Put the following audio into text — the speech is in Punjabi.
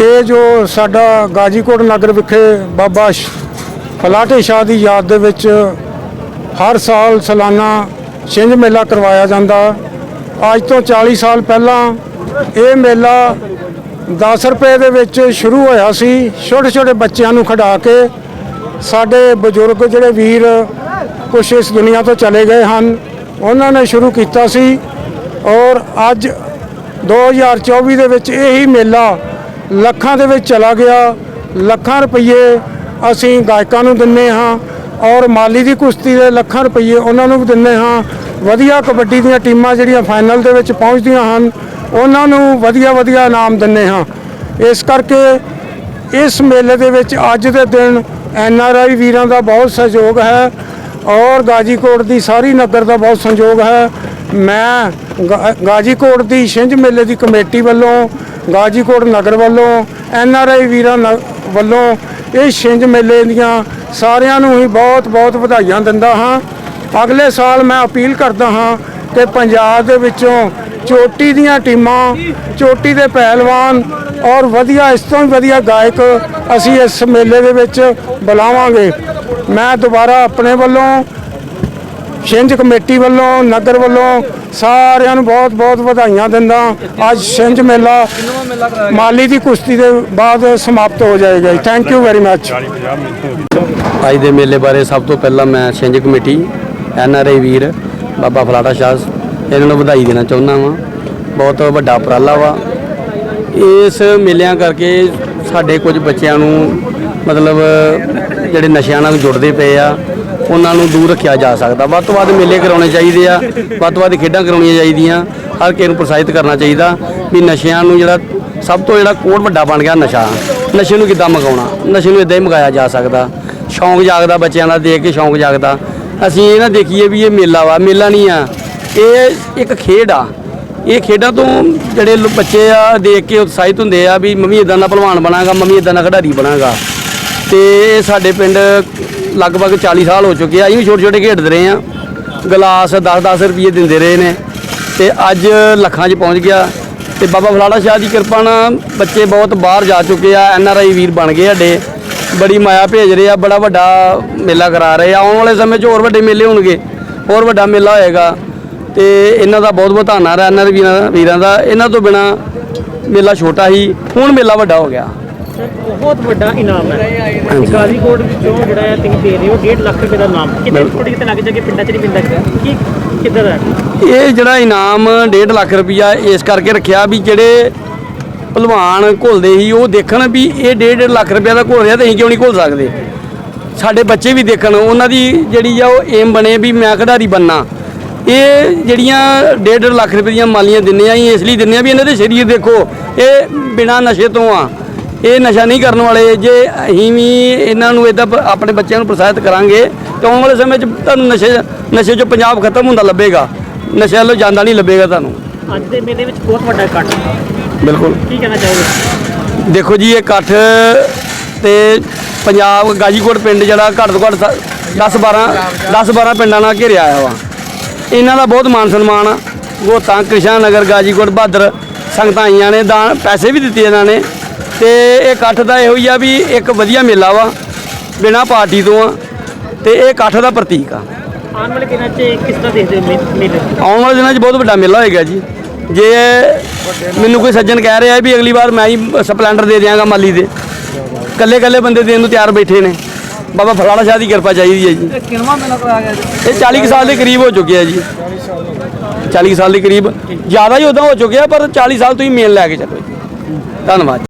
ਇਹ ਜੋ ਸਾਡਾ ਗਾਜੀਕੋਟ ਨਗਰ ਵਿਖੇ ਬਾਬਾ ਸ਼- ਫਲਾਟੇ ਸ਼ਾਹ ਦੀ ਯਾਦ ਦੇ ਵਿੱਚ ਹਰ ਸਾਲ ਸਾਲਾਨਾ ਛਿੰਝ ਮੇਲਾ ਕਰਵਾਇਆ ਜਾਂਦਾ। ਅੱਜ ਤੋਂ 40 ਸਾਲ ਪਹਿਲਾਂ ਇਹ ਮੇਲਾ 10 ਰੁਪਏ ਦੇ ਵਿੱਚ ਸ਼ੁਰੂ ਹੋਇਆ ਸੀ। ਛੋਟੇ ਛੋਟੇ ਬੱਚਿਆਂ ਨੂੰ ਖਿਡਾ ਕੇ ਸਾਡੇ ਬਜ਼ੁਰਗ ਜਿਹੜੇ ਵੀਰ ਕੁਛ ਇਸ ਦੁਨੀਆ ਤੋਂ ਚਲੇ ਗਏ ਹਨ, ਉਹਨਾਂ ਨੇ ਸ਼ੁਰੂ ਕੀਤਾ ਸੀ। ਔਰ ਅੱਜ 2024 ਦੇ ਵਿੱਚ ਇਹੀ ਮੇਲਾ ਲੱਖਾਂ ਦੇ ਵਿੱਚ ਚਲਾ ਗਿਆ। ਲੱਖਾਂ ਰੁਪਏ ਅਸੀਂ ਗਾਇਕਾਂ ਨੂੰ ਦਿੰਨੇ ਹਾਂ ਔਰ ਮਾਲੀ ਦੀ ਕੁਸ਼ਤੀ ਦੇ ਲੱਖਾਂ ਰੁਪਏ ਉਹਨਾਂ ਨੂੰ ਵੀ ਦਿੰਨੇ ਹਾਂ। ਵਧੀਆ ਕਬੱਡੀ ਦੀਆਂ ਟੀਮਾਂ ਜਿਹੜੀਆਂ ਫਾਈਨਲ ਦੇ ਵਿੱਚ ਪਹੁੰਚਦੀਆਂ ਹਨ, ਉਹਨਾਂ ਨੂੰ ਵਧੀਆ ਵਧੀਆ ਇਨਾਮ ਦਿੰਨੇ ਹਾਂ। ਇਸ ਕਰਕੇ ਇਸ ਮੇਲੇ ਦੇ ਵਿੱਚ ਅੱਜ ਦੇ ਦਿਨ ਐਨ ਆਰ ਆਈ ਵੀਰਾਂ ਦਾ ਬਹੁਤ ਸਹਿਯੋਗ ਹੈ ਔਰ ਗਾਜੀਕੋਟ ਦੀ ਸਾਰੀ ਨਗਰ ਦਾ ਬਹੁਤ ਸਹਿਯੋਗ ਹੈ। ਮੈਂ ਗਾ- ਗਾਜੀਕੋਟ ਦੀ ਛਿੰਝ ਮੇਲੇ ਦੀ ਕਮੇਟੀ ਵੱਲੋਂ, ਗਾਜੀਕੋਟ ਨਗਰ ਵੱਲੋਂ, ਐਨ ਆਰ ਆਈ ਵੀਰਾਂ ਨ- ਵੱਲੋਂ ਇਹ ਛਿੰਝ ਮੇਲੇ ਦੀਆਂ ਸਾਰਿਆਂ ਨੂੰ ਹੀ ਬਹੁਤ ਬਹੁਤ ਵਧਾਈਆਂ ਦਿੰਦਾ ਹਾਂ। ਅਗਲੇ ਸਾਲ ਮੈਂ ਅਪੀਲ ਕਰਦਾ ਹਾਂ ਕਿ ਪੰਜਾਬ ਦੇ ਵਿੱਚੋਂ ਚੋਟੀ ਦੀਆਂ ਟੀਮਾਂ, ਚੋਟੀ ਦੇ ਪਹਿਲਵਾਨ ਔਰ ਵਧੀਆ, ਇਸ ਤੋਂ ਵੀ ਵਧੀਆ ਗਾਇਕ ਅਸੀਂ ਇਸ ਮੇਲੇ ਦੇ ਵਿੱਚ ਬੁਲਾਵਾਂਗੇ। ਮੈਂ ਦੁਬਾਰਾ ਆਪਣੇ ਵੱਲੋਂ ਛਿੰਝ ਕਮੇਟੀ ਵੱਲੋਂ, ਨਗਰ ਵੱਲੋਂ ਸਾਰਿਆਂ ਨੂੰ ਬਹੁਤ ਬਹੁਤ ਵਧਾਈਆਂ ਦਿੰਦਾ। ਅੱਜ ਛਿੰਝ ਮੇਲਾ ਮਾਲੀ ਦੀ ਕੁਸ਼ਤੀ ਦੇ ਬਾਅਦ ਸਮਾਪਤ ਹੋ ਜਾਏਗਾ ਥੈਂਕ ਯੂ ਵੈਰੀ ਮੱਚ ਅੱਜ ਦੇ ਮੇਲੇ ਬਾਰੇ ਸਭ ਤੋਂ ਪਹਿਲਾਂ ਮੈਂ ਛਿੰਝ ਕਮੇਟੀ, ਐਨ ਆਰ ਆਈ ਵੀਰ, ਬਾਬਾ ਫਲਾਟਾ ਸ਼ਾਹ, ਇਹਨਾਂ ਨੂੰ ਵਧਾਈ ਦੇਣਾ ਚਾਹੁੰਦਾ ਵਾਂ। ਬਹੁਤ ਵੱਡਾ ਉਪਰਾਲਾ ਵਾ। ਇਸ ਮੇਲਿਆਂ ਕਰਕੇ ਸਾਡੇ ਕੁਝ ਬੱਚਿਆਂ ਨੂੰ ਮਤਲਬ ਜਿਹੜੇ ਨਸ਼ਿਆਂ ਨਾਲ ਜੁੜਦੇ ਪਏ ਆ ਉਹਨਾਂ ਨੂੰ ਦੂਰ ਰੱਖਿਆ ਜਾ ਸਕਦਾ। ਵੱਧ ਤੋਂ ਵੱਧ ਮੇਲੇ ਕਰਾਉਣੇ ਚਾਹੀਦੇ ਆ, ਵੱਧ ਤੋਂ ਵੱਧ ਖੇਡਾਂ ਕਰਾਉਣੀਆਂ ਚਾਹੀਦੀਆਂ, ਹਰ ਕਿਸੇ ਨੂੰ ਪ੍ਰੋਤਸਾਹਿਤ ਕਰਨਾ ਚਾਹੀਦਾ ਵੀ ਨਸ਼ਿਆਂ ਨੂੰ ਜਿਹੜਾ ਸਭ ਤੋਂ ਜਿਹੜਾ ਕੋਟ ਵੱਡਾ ਬਣ ਗਿਆ ਨਸ਼ਾ। ਨਸ਼ੇ ਨੂੰ ਕਿੱਦਾਂ ਮਗਾਉਣਾ? ਨਸ਼ੇ ਨੂੰ ਇਦਾਂ ਹੀ ਮਗਾਇਆ ਜਾ ਸਕਦਾ। ਸ਼ੌਂਕ ਜਾਗਦਾ, ਬੱਚਿਆਂ ਦਾ ਦੇਖ ਕੇ ਸ਼ੌਂਕ ਜਾਗਦਾ। ਅਸੀਂ ਇਹ ਨਾ ਦੇਖੀਏ ਵੀ ਇਹ ਮੇਲਾ ਵਾ, ਮੇਲਾ ਨਹੀਂ ਆ। ਇਹ ਇੱਕ ਖੇਡ ਆ। ਇਹ ਖੇਡਾਂ ਤੋਂ ਜਿਹੜੇ ਬੱਚੇ ਆ, ਦੇਖ ਕੇ ਉਤਸ਼ਾਹਿਤ ਹੁੰਦੇ ਆ ਵੀ ਮੰਮੀ ਇਦਾਂ ਦਾ ਪਹਿਲਵਾਨ ਬਣਾਗਾ, ਮੰਮੀ ਇਦਾਂ ਦਾ ਖਿਡਾਰੀ ਬਣਾਗਾ। ਤੇ ਇਹ ਸਾਡੇ ਪਿੰਡ ਲਗਭਗ 40 ਸਾਲ ਹੋ ਚੁੱਕੇ ਆ। ਅਸੀਂ ਵੀ ਛੋਟੇ ਛੋਟੇ ਖੇਡਦੇ ਰਹੇ ਆ। ਗਲਾਸ 10-10 ਰੁਪਏ ਦਿੰਦੇ ਰਹੇ ਨੇ। ਤੇ ਅੱਜ ਲੱਖਾਂ 'ਚ ਪਹੁੰਚ ਗਿਆ। ਤੇ ਬਾਬਾ ਫਲਾੜਾ ਸ਼ਾਹ ਦੀ ਕਿਰਪਾ ਨਾਲ ਬੱਚੇ ਬਹੁਤ ਬਾਹਰ ਜਾ ਚੁੱਕੇ ਆ। ਐਨ ਆਰ ਆਈ ਵੀਰ ਬਣ ਗਏ ਸਾਡੇ। ਬੜੀ ਮਾਇਆ ਭੇਜ ਰਹੇ ਆ। ਬੜਾ ਵੱਡਾ ਮੇਲਾ ਕਰਾ ਰਹੇ ਆ। ਆਉਣ ਵਾਲੇ ਸਮੇਂ 'ਚ ਹੋਰ ਵੱਡੇ ਮੇਲੇ ਹੋਣਗੇ। ਹੋਰ ਵੱਡਾ ਮੇਲਾ ਹੋਏਗਾ। ਤੇ ਇਹਨਾਂ ਦਾ ਬਹੁਤ ਬਹੁਤ ਧੰਨਵਾਦ ਹੈ ਇਹਨਾਂ ਦੇ ਵੀਰਾਂ ਵੀਰਾਂ ਦਾ। ਇਹਨਾਂ ਤੋਂ ਬਿਨਾ ਮੇਲਾ ਛੋਟਾ ਹੀ। ਹੁਣ ਮੇਲਾ ਵੱਡਾ ਹੋ ਗਿਆ। ਬਹੁਤ ਵੱਡਾ ਇਨਾਮ ਹੈ। ਗਾਜ਼ੀਕੋਟ ਵਿੱਚੋਂ ਜਿਹੜਾ ਹੈ ਤੁਸੀਂ ਦੇ ਰਹੇ ਹੋ 1.5 ਲੱਖ ਰੁਪਏ ਦਾ ਇਨਾਮ। ਕਿਤੇ ਥੋੜੀ ਕਿਤੇ ਲੱਗ ਜਾਗੇ ਪਿੰਡਾਂ 'ਚ ਨਹੀਂ ਪਿੰਡਾਂ 'ਚ? ਕੀ ਕਿੱਦਾਂ ਦਾ ਇਹ ਜਿਹੜਾ ਇਨਾਮ 1.5 ਲੱਖ ਰੁਪਇਆ ਇਸ ਕਰਕੇ ਰੱਖਿਆ ਵੀ ਜਿਹੜੇ ਭਲਵਾਨ ਘੁਲਦੇ ਸੀ ਉਹ ਦੇਖਣ ਵੀ ਇਹ 1.5 ਲੱਖ ਰੁਪਇਆ ਦਾ ਘੁਲ ਰਿਹਾ ਤੇ ਅਸੀਂ ਕਿਉਂ ਨਹੀਂ ਘੁਲ ਸਕਦੇ? ਸਾਡੇ ਬੱਚੇ ਵੀ ਦੇਖਣ ਉਹਨਾਂ ਦੀ ਜਿਹੜੀ ਆ ਉਹ ਏਮ ਬਣੇ ਵੀ ਮੈਂ ਖਿਡਾਰੀ ਬੰਨਾ ਇਹ ਜਿਹੜੀਆਂ 1.5 ਲੱਖ ਰੁਪਏ ਦੀਆਂ ਮਾਲੀਆਂ ਦਿੰਨੇ ਆ ਅਸੀਂ ਇਸ ਲਈ ਦਿੰਨੇ ਆ ਵੀ ਇਹਨਾਂ ਦੇ ਸਰੀਰ ਦੇਖੋ ਇਹ ਬਿਨਾ ਨਸ਼ੇ ਤੋਂ ਆ। ਇਹ ਨਸ਼ਾ ਨਹੀਂ ਕਰਨ ਵਾਲੇ ਜੇ ਅਸੀਂ ਵੀ ਇਹਨਾਂ ਨੂੰ ਇਦਾਂ ਆਪਣੇ ਬੱਚਿਆਂ ਨੂੰ ਪ੍ਰੋਤਸਾਹਿਤ ਕਰਾਂਗੇ ਤੇ ਆਉਣ ਵਾਲੇ ਸਮੇਂ 'ਚ ਤੁਹਾਨੂੰ ਨਸ਼ੇ ਨਸ਼ੇ 'ਚੋਂ ਪੰਜਾਬ ਖਤਮ ਹੁੰਦਾ ਲੱਭੇਗਾ। ਨਸ਼ੇ ਵੱਲੋਂ ਜਾਂਦਾ ਨਹੀਂ ਲੱਭੇਗਾ ਤੁਹਾਨੂੰ। ਅੱਜ ਦੇ ਮੇਲੇ ਵਿੱਚ ਬਹੁਤ ਵੱਡਾ ਇਕੱਠ। ਬਿਲਕੁਲ। ਕੀ ਕਹਿਣਾ ਚਾਹੋਗੇ? ਦੇਖੋ ਜੀ ਇਹ ਇਕੱਠ ਤੇ ਪੰਜਾਬ ਗਾਜੀਕੋਟ ਪਿੰਡ ਜਿਹੜਾ ਘੱਟ ਤੋਂ ਘੱਟ 10 12 10 12 ਪਿੰਡਾਂ ਨਾਲ ਘਿਰਿਆ ਆਇਆ ਵਾ। ਇਹਨਾਂ ਦਾ ਬਹੁਤ ਮਾਨ ਸਨਮਾਨ ਆ। ਗੋਤਾਂ ਕ੍ਰਿਸ਼ਨ ਨਗਰ ਗਾਜੀਕੋਟ ਬਹਾਦਰ ਸੰਗਤਾਂ ਆਈਆਂ ਨੇ ਦਾਨ ਪੈਸੇ ਵੀ ਦਿੱਤੇ ਇਹਨਾਂ ਨੇ। ਤੇ ਇਹ ਇਕੱਠ ਦਾ ਇਹੋ ਹੀ ਆ ਵੀ ਇੱਕ ਵਧੀਆ ਮੇਲਾ ਵਾ ਬਿਨਾ ਪਾਰਟੀ ਤੋਂ ਆ ਤੇ ਇਹ ਇਕੱਠ ਦਾ ਪ੍ਰਤੀਕ ਆ। ਆਉਣ ਵਾਲੇ ਦਿਨਾਂ 'ਚ ਕਿਸ ਤਰ੍ਹਾਂ ਦੇਖਦੇ ਹੋ ਮੇ- ਮੇਲੇ? ਨੂੰ? ਆਉਣ ਵਾਲੇ ਦਿਨਾਂ 'ਚ ਬਹੁਤ ਵੱਡਾ ਮੇਲਾ ਹੋਏਗਾ ਜੀ। ਜੇ ਮੈਨੂੰ ਕੋਈ ਸੱਜਣ ਕਹਿ ਰਿਹਾ ਵੀ ਅਗਲੀ ਵਾਰ ਮੈਂ ਹੀ ਸਪਲੈਂਡਰ ਦੇ ਦਿਆਂਗਾ ਮਾਲੀ ਦੇ। ਕੱਲੇ ਕੱਲੇ ਬੰਦੇ ਦੇਣ ਨੂੰ ਤਿਆਰ ਬੈਠੇ ਨੇ। ਬਾਬਾ ਫਲਾੜਾ ਸ਼ਾਹ ਦੀ ਕਿਰਪਾ ਚਾਹੀਦੀ ਹੈ ਜੀ। ਇਹ 40 ਕੁ ਸਾਲ ਦੇ ਕਰੀਬ ਹੋ ਚੁੱਕੇ ਆ ਜੀ। 40 ਕੁ ਸਾਲ ਦੇ ਕਰੀਬ। ਜ਼ਿਆਦਾ ਹੀ ਉਦਾਂ ਹੋ ਚੁੱਕਿਆ ਪਰ 40 ਸਾਲ ਤੋਂ ਹੀ ਮੇਨ ਲੈ ਕੇ ਚੱਲੋ ਜੀ। ਧੰਨਵਾਦ।